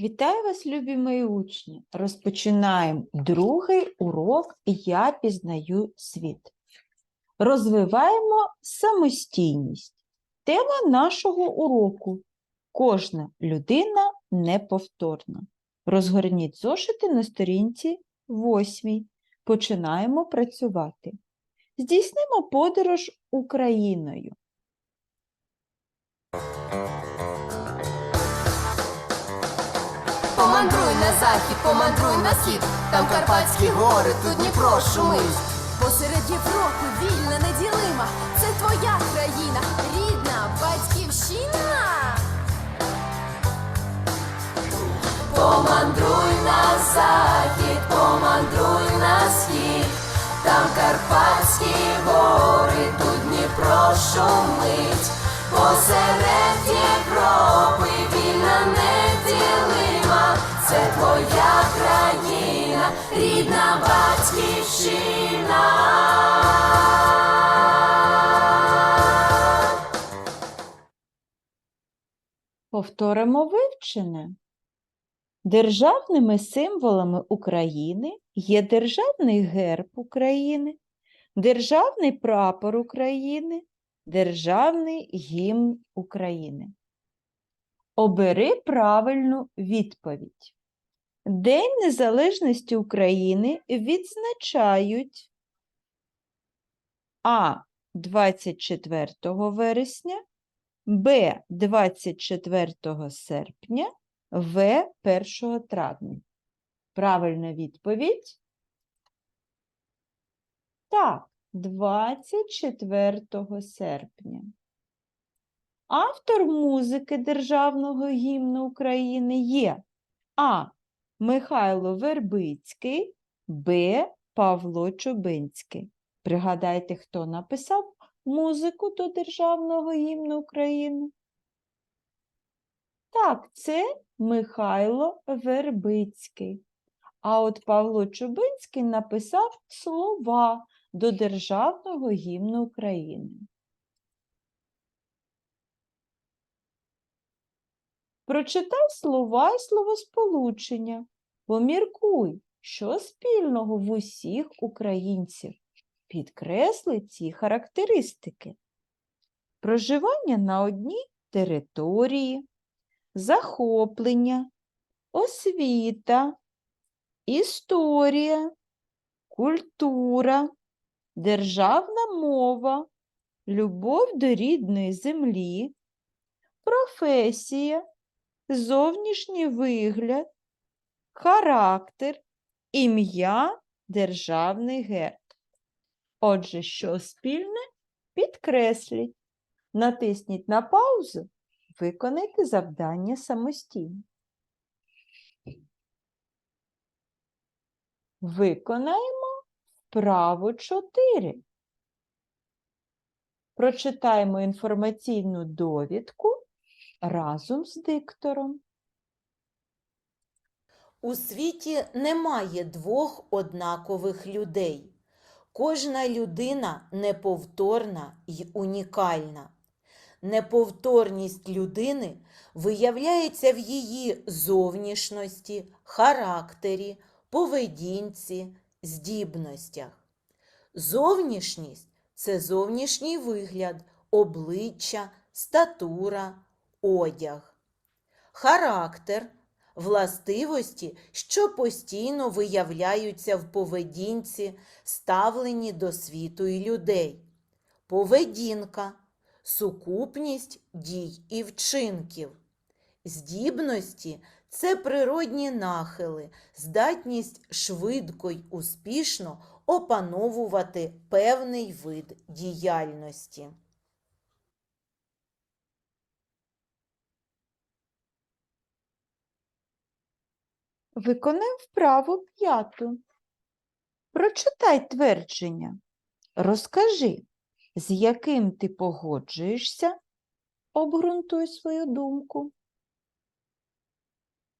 Вітаю вас, любі мої учні! Розпочинаємо другий урок Я пізнаю світ. Розвиваємо самостійність. Тема нашого уроку Кожна людина неповторна. Розгорніть зошити на сторінці 8. Починаємо працювати. Здійснимо подорож Україною. Захід, помандруй на схід, там Карпатські гори, тут Дніпро шумить. Посеред Європи вільна, неділима, це твоя країна, рідна батьківщина. Помандруй на захід, помандруй на схід, там Карпатські гори, тут Дніпро шумить. Посеред Європи рідна батьківщина. Повторимо вивчене. Державними символами України є Державний герб України, Державний прапор України, Державний гімн України. Обери правильну відповідь. День Незалежності України відзначають А. 24 вересня, Б 24 серпня, В 1 травня. Правильна відповідь? Так, 24 серпня. Автор музики Державного гімну України є А. Михайло Вербицький, Б. Павло Чубинський. Пригадайте, хто написав музику до Державного гімну України? Так, це Михайло Вербицький. А от Павло Чубинський написав слова до Державного гімну України. Прочитай слова і словосполучення. Поміркуй, що спільного в усіх українців. Підкресли ці характеристики. Проживання на одній території, захоплення, освіта, історія, культура, державна мова, любов до рідної землі, професія, зовнішній вигляд, характер, ім'я, державний герб. Отже, що спільне, підкресліть. Натисніть на паузу, виконайте завдання самостійно. Виконаємо вправу 4. Прочитаємо інформаційну довідку разом з диктором. У світі немає двох однакових людей. Кожна людина неповторна й унікальна. Неповторність людини виявляється в її зовнішності, характері, поведінці, здібностях. Зовнішність це зовнішній вигляд, обличчя, статура, одяг. Характер властивості, що постійно виявляються в поведінці, ставленні до світу і людей. Поведінка сукупність дій і вчинків. Здібності це природні нахили, здатність швидко й успішно опановувати певний вид діяльності. Виконаємо вправу п'яту. Прочитай твердження. Розкажи, з яким ти погоджуєшся, обґрунтуй свою думку.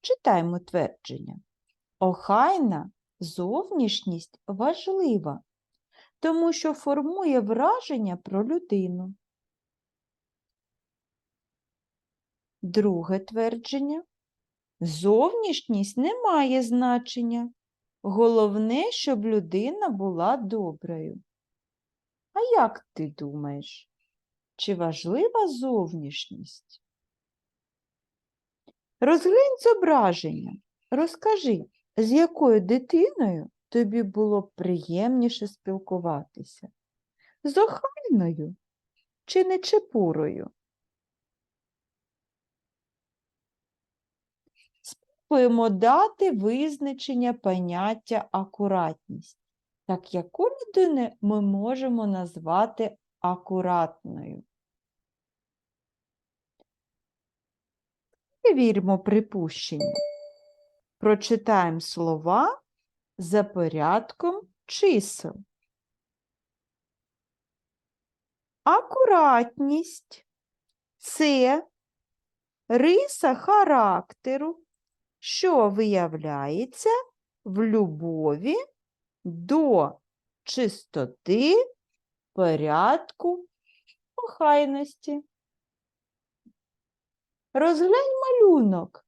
Читаємо твердження. Охайна зовнішність важлива, тому що формує враження про людину. Друге твердження. Зовнішність не має значення. Головне, щоб людина була доброю. А як ти думаєш, чи важлива зовнішність? Розглянь зображення. Розкажи, з якою дитиною тобі було б приємніше спілкуватися? З охайною чи нечепурою? Спробуємо дати визначення поняття акуратність. Так яку людину ми можемо назвати акуратною? Перевіримо припущення. Прочитаємо слова за порядком чисел. Акуратність це риса характеру, що виявляється в любові до чистоти, порядку, охайності. Розглянь малюнок.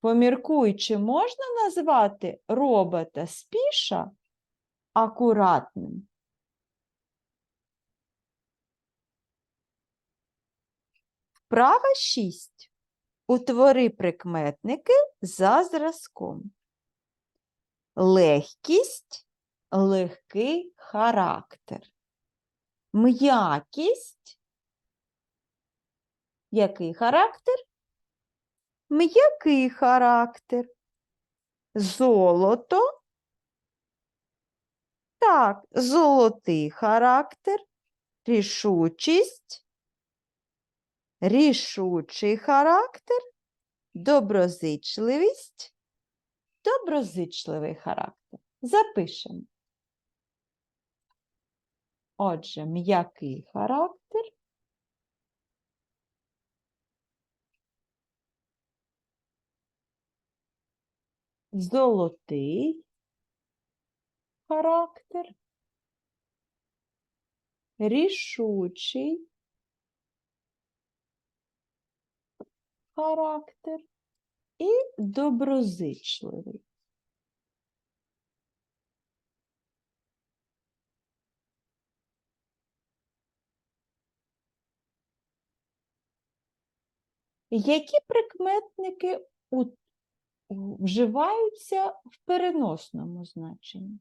Поміркуй, чи можна назвати робота спіша акуратним? Вправа 6. Утвори прикметники за зразком. Легкість, легкий характер. М'якість. Який характер? М'який характер. Золото. Так, золотий характер. Рішучість. Рішучий характер. Доброзичливість. Доброзичливий характер. Запишемо. Отже, м'який характер. Золотий характер. Рішучий характер і доброзичливий. Які прикметники вживаються в переносному значенні?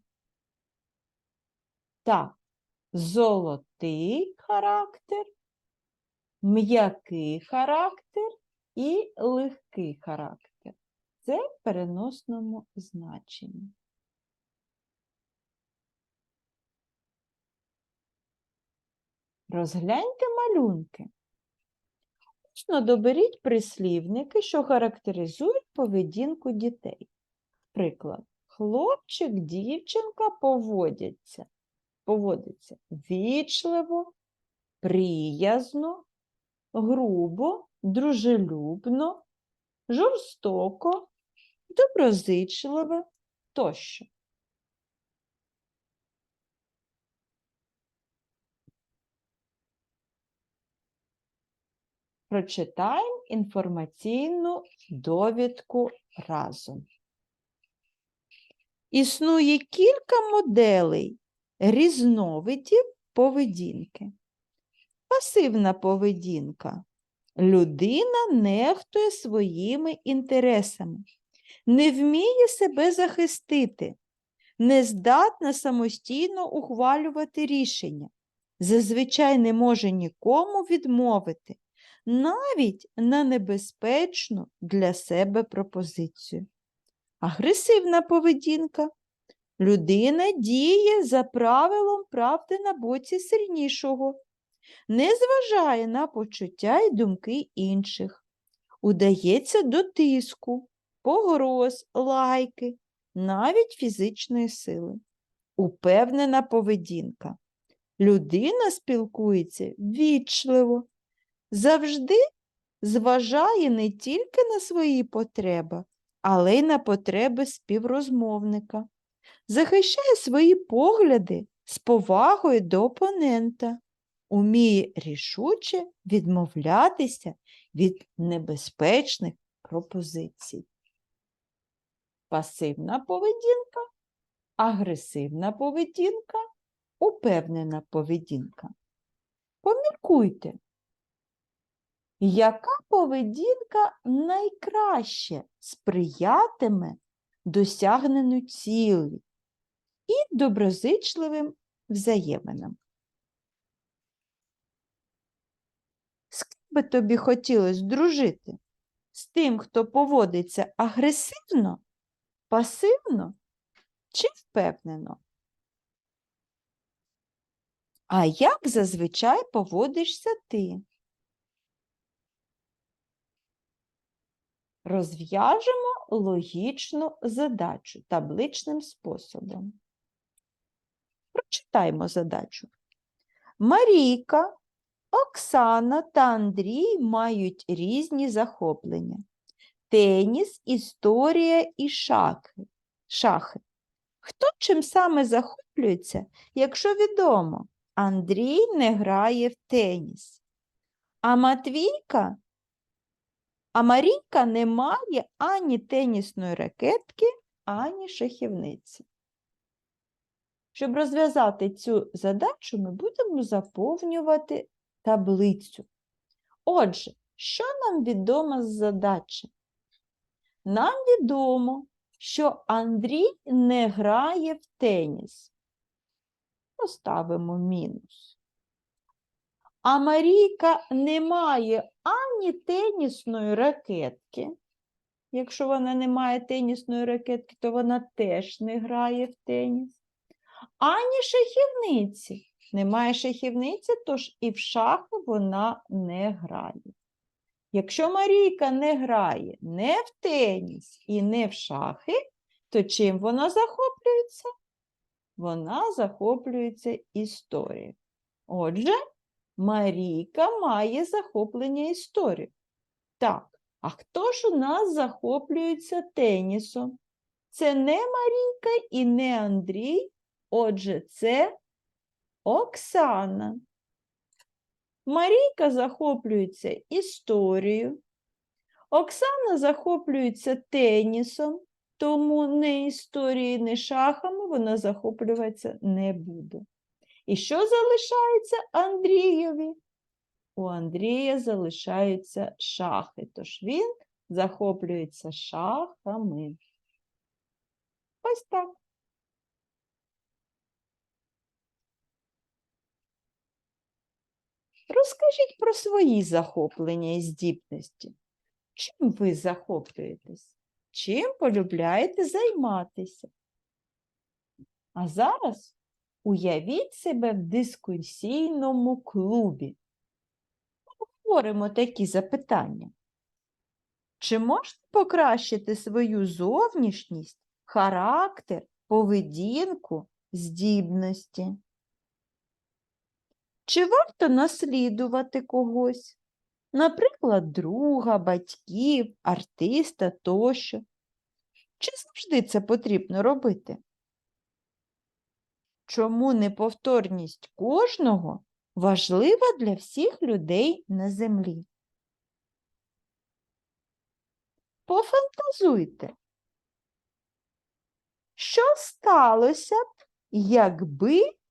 Так, золотий характер, м'який характер і легкий характер. Це в переносному значенні. Розгляньте малюнки. Точно доберіть прислівники, що характеризують поведінку дітей. Приклад, хлопчик, дівчинка поводяться, поводиться вічливо, приязно, грубо, дружелюбно, жорстоко, доброзичливо тощо. Прочитаємо інформаційну довідку разом. Існує кілька моделей різновидів поведінки. Пасивна поведінка. Людина нехтує своїми інтересами, не вміє себе захистити, не здатна самостійно ухвалювати рішення, зазвичай не може нікому відмовити, навіть на небезпечну для себе пропозицію. Агресивна поведінка. Людина діє за правилом правди на боці сильнішого, не зважає на почуття і думки інших, удається до тиску, погроз, лайки, навіть фізичної сили. Упевнена поведінка. Людина спілкується вічливо, завжди зважає не тільки на свої потреби, але й на потреби співрозмовника, захищає свої погляди з повагою до опонента, уміє рішуче відмовлятися від небезпечних пропозицій. Пасивна поведінка, агресивна поведінка, упевнена поведінка. Поміркуйте, яка поведінка найкраще сприятиме досягненню цілі і доброзичливим взаєминам? З ким би тобі хотілося дружити? З тим, хто поводиться агресивно, пасивно чи впевнено? А як зазвичай поводишся ти? Розв'яжемо логічну задачу табличним способом. Прочитаймо задачу. Марійка, Оксана та Андрій мають різні захоплення. Теніс, історія і шахи. шахи. Хто чим саме захоплюється, якщо відомо? Андрій не грає в теніс. А Матвійка, а Марійка не має ані тенісної ракетки, ані шахівниці. Щоб розв'язати цю задачу, ми будемо заповнювати таблицю. Отже, що нам відомо з задачі? Нам відомо, що Андрій не грає в теніс. Поставимо мінус. А Марійка не має ані тенісної ракетки. Якщо вона не має тенісної ракетки, то вона теж не грає в теніс. Ані шахівниці. Немає шахівниці, тож і в шахи вона не грає. Якщо Марійка не грає не в теніс і не в шахи, то чим вона захоплюється? Вона захоплюється історією. Отже, Марійка має захоплення історією. Так, а хто ж у нас захоплюється тенісом? Це не Марійка і не Андрій, отже, це Оксана. Марійка захоплюється історією. Оксана захоплюється тенісом, тому не історією, не шахами вона захоплюватися не буде. І що залишається Андрієві? У Андрія залишаються шахи, тож він захоплюється шахами. Ось так. Розкажіть про свої захоплення і здібності. Чим ви захоплюєтесь? Чим полюбляєте займатися? А зараз уявіть себе в дискусійному клубі. Говоримо такі запитання. Чи можете покращити свою зовнішність, характер, поведінку, здібності? Чи варто наслідувати когось? Наприклад, друга, батьків, артиста тощо. Чи завжди це потрібно робити? Чому неповторність кожного важлива для всіх людей на землі? Пофантазуйте. Що сталося б, якби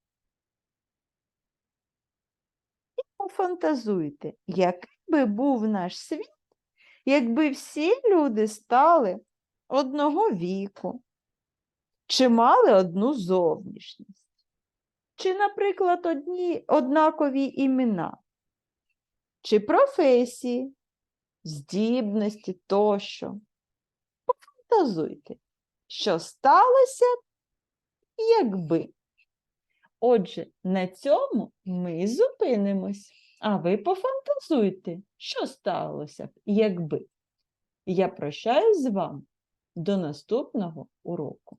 і пофантазуйте, який би був наш світ, якби всі люди стали одного віку, чи мали одну зовнішність, чи, наприклад, одні однакові імена, чи професії, здібності тощо. Пофантазуйте, що сталося, якби. Отже, на цьому ми зупинимось. А ви пофантазуйте, що сталося б, якби. Я прощаюсь з вами до наступного уроку.